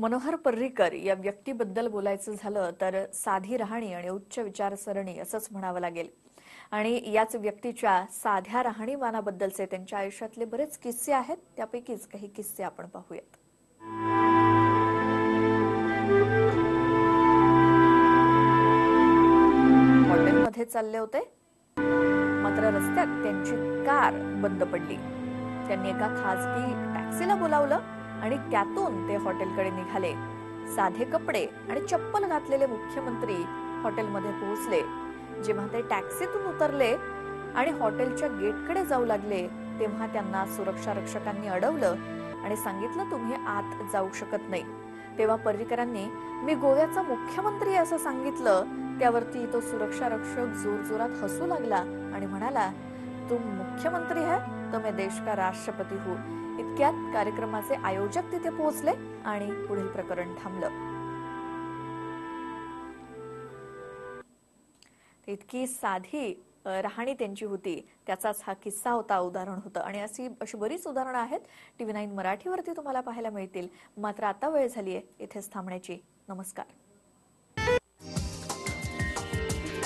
मनोहर पर्रीकर या व्यक्तीबद्दल बोलायचं झालं तर साधी राहणी आणि उच्च विचारसरणी असंच म्हणावं लागेल. आणि याच व्यक्तीच्या साध्या राहणीमानाबद्दलचे त्यांच्या आयुष्यातले बरेच किस्से आहेत त्यापैकीच काही किस्से आपण पाहूयात. हॉटेलमध्ये चालले होते. मात्र रस्त्यात त्यांची कार बंद पडली. त्यांनी एका खासगी टॅक्सीला बोलावलं. आणि त्यातून ते हॉटेलकडे निघाले. साधे कपडे आणि चप्पल घातलेले मुख्यमंत्री हॉटेलमध्ये पोहोचले. जेव्हा ते टॅक्सीतून उतरले आणि हॉटेलच्या गेटकडे जाऊ लागले तेव्हा त्यांना सुरक्षा रक्षकांनी अडवलं आणि सांगितलं तुम्ही आत जाऊ शकत नाही. तेव्हा पर्रीकरांनी मी गोव्याचा मुख्यमंत्री असं सांगितलं. त्यावरती तो सुरक्षा रक्षक जोरजोरात हसू लागला आणि म्हणाला तुम मुख्यमंत्री है तो मैं देश का राष्ट्रपती हूँ। इतक्यात कार्यक्रमाचे आयोजक तिथे पोहोचले आणि पुढील प्रकरण थांबलं. इतकी साधी राहणी त्यांची होती. त्याचाच हा किस्सा होता उदाहरण होतं. आणि अशी अशी बरीच उदाहरणं आहेत. टीव्ही नाईन मराठीवरती तुम्हाला पाहायला मिळतील. मात्र आता वेळ झाली आहे इथेच थांबण्याची. नमस्कार.